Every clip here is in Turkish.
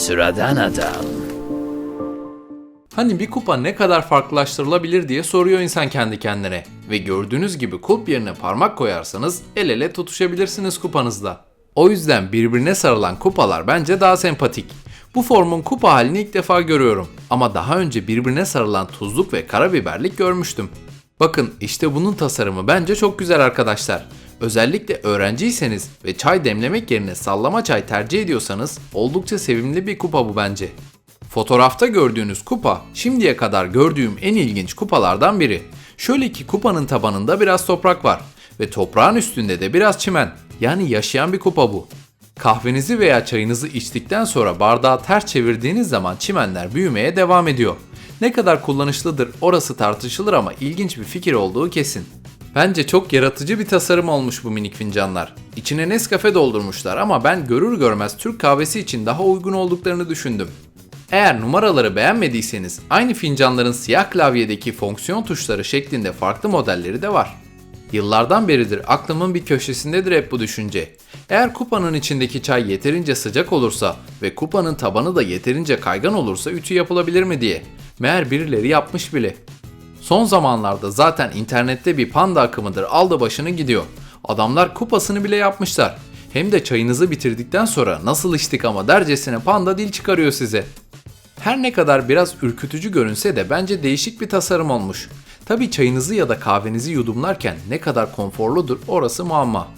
Sıradan adam. Hani bir kupa ne kadar farklılaştırılabilir diye soruyor insan kendi kendine. Ve gördüğünüz gibi kulp yerine parmak koyarsanız el ele tutuşabilirsiniz kupanızla. O yüzden birbirine sarılan kupalar bence daha sempatik. Bu formun kupa halini ilk defa görüyorum. Ama daha önce birbirine sarılan tuzluk ve karabiberlik görmüştüm. Bakın işte bunun tasarımı bence çok güzel arkadaşlar. Özellikle öğrenciyseniz ve çay demlemek yerine sallama çay tercih ediyorsanız oldukça sevimli bir kupa bu bence. Fotoğrafta gördüğünüz kupa şimdiye kadar gördüğüm en ilginç kupalardan biri. Şöyle ki kupanın tabanında biraz toprak var ve toprağın üstünde de biraz çimen. Yani yaşayan bir kupa bu. Kahvenizi veya çayınızı içtikten sonra bardağı ters çevirdiğiniz zaman çimenler büyümeye devam ediyor. Ne kadar kullanışlıdır orası tartışılır ama ilginç bir fikir olduğu kesin. Bence çok yaratıcı bir tasarım olmuş bu minik fincanlar. İçine Nescafe doldurmuşlar ama ben görür görmez Türk kahvesi için daha uygun olduklarını düşündüm. Eğer numaraları beğenmediyseniz aynı fincanların siyah klavyedeki fonksiyon tuşları şeklinde farklı modelleri de var. Yıllardan beridir aklımın bir köşesindedir hep bu düşünce. Eğer kupanın içindeki çay yeterince sıcak olursa ve kupanın tabanı da yeterince kaygan olursa ütü yapılabilir mi diye. Meğer birileri yapmış bile. Son zamanlarda zaten internette bir panda akımıdır aldı başını gidiyor. Adamlar kupasını bile yapmışlar. Hem de çayınızı bitirdikten sonra nasıl içtik ama dercesine panda dil çıkarıyor size. Her ne kadar biraz ürkütücü görünse de bence değişik bir tasarım olmuş. Tabi çayınızı ya da kahvenizi yudumlarken ne kadar konforludur orası muamma.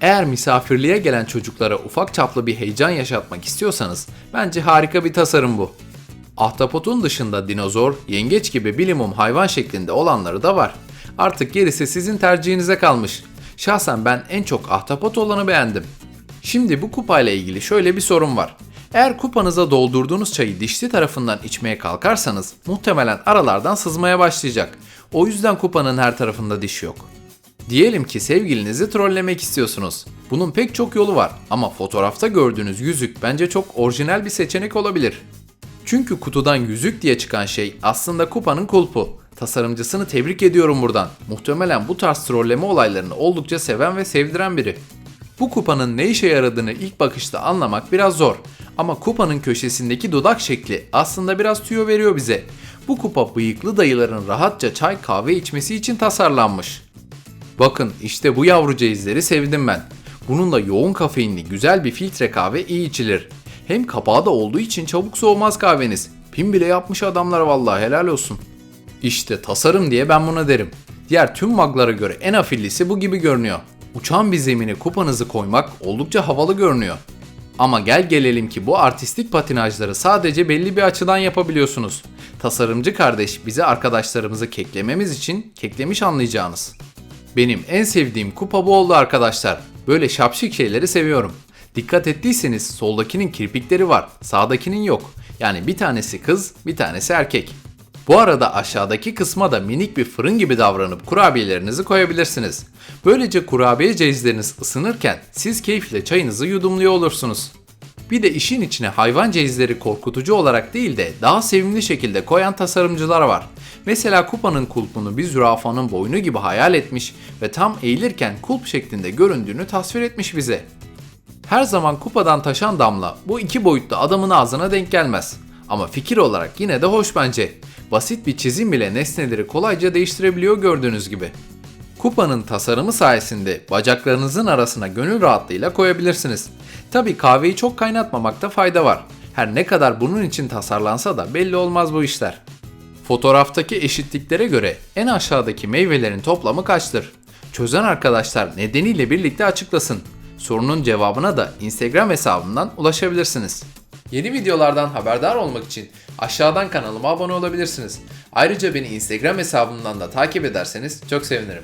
Eğer misafirliğe gelen çocuklara ufak çaplı bir heyecan yaşatmak istiyorsanız bence harika bir tasarım bu. Ahtapotun dışında dinozor, yengeç gibi bilimum hayvan şeklinde olanları da var. Artık gerisi sizin tercihinize kalmış. Şahsen ben en çok ahtapot olanı beğendim. Şimdi bu kupayla ilgili şöyle bir sorun var. Eğer kupanıza doldurduğunuz çayı dişli tarafından içmeye kalkarsanız muhtemelen aralardan sızmaya başlayacak. O yüzden kupanın her tarafında diş yok. Diyelim ki sevgilinizi trollemek istiyorsunuz. Bunun pek çok yolu var ama fotoğrafta gördüğünüz yüzük bence çok orijinal bir seçenek olabilir. Çünkü kutudan yüzük diye çıkan şey aslında kupanın kulpu. Tasarımcısını tebrik ediyorum buradan. Muhtemelen bu tarz trolleme olaylarını oldukça seven ve sevdiren biri. Bu kupanın ne işe yaradığını ilk bakışta anlamak biraz zor. Ama kupanın köşesindeki dudak şekli aslında biraz tüyo veriyor bize. Bu kupa bıyıklı dayıların rahatça çay kahve içmesi için tasarlanmış. Bakın işte bu yavruca izleri sevdim ben. Bununla yoğun kafeinli güzel bir filtre kahve iyi içilir. Hem kapağı da olduğu için çabuk soğumaz kahveniz. Pin bile yapmış adamlar vallahi helal olsun. İşte tasarım diye ben buna derim. Diğer tüm maglara göre en afillisi bu gibi görünüyor. Uçan bir zemine kupanızı koymak oldukça havalı görünüyor. Ama gel gelelim ki bu artistik patinajları sadece belli bir açıdan yapabiliyorsunuz. Tasarımcı kardeş bize arkadaşlarımızı keklememiz için keklemiş anlayacağınız. Benim en sevdiğim kupa bu oldu arkadaşlar. Böyle şapşik şeyleri seviyorum. Dikkat ettiyseniz soldakinin kirpikleri var, sağdakinin yok. Yani bir tanesi kız, bir tanesi erkek. Bu arada aşağıdaki kısma da minik bir fırın gibi davranıp kurabiyelerinizi koyabilirsiniz. Böylece kurabiye cevizleriniz ısınırken siz keyifle çayınızı yudumluyor olursunuz. Bir de işin içine hayvan cevizleri korkutucu olarak değil de daha sevimli şekilde koyan tasarımcılar var. Mesela kupanın kulpunu bir zürafanın boynu gibi hayal etmiş ve tam eğilirken kulp şeklinde göründüğünü tasvir etmiş bize. Her zaman kupadan taşan damla bu iki boyutlu adamın ağzına denk gelmez. Ama fikir olarak yine de hoş bence. Basit bir çizim bile nesneleri kolayca değiştirebiliyor gördüğünüz gibi. Kupanın tasarımı sayesinde bacaklarınızın arasına gönül rahatlığıyla koyabilirsiniz. Tabi kahveyi çok kaynatmamakta fayda var. Her ne kadar bunun için tasarlansa da belli olmaz bu işler. Fotoğraftaki eşitliklere göre en aşağıdaki meyvelerin toplamı kaçtır? Çözen arkadaşlar nedeniyle birlikte açıklasın. Sorunun cevabına da Instagram hesabımdan ulaşabilirsiniz. Yeni videolardan haberdar olmak için aşağıdan kanalıma abone olabilirsiniz. Ayrıca beni Instagram hesabımdan da takip ederseniz çok sevinirim.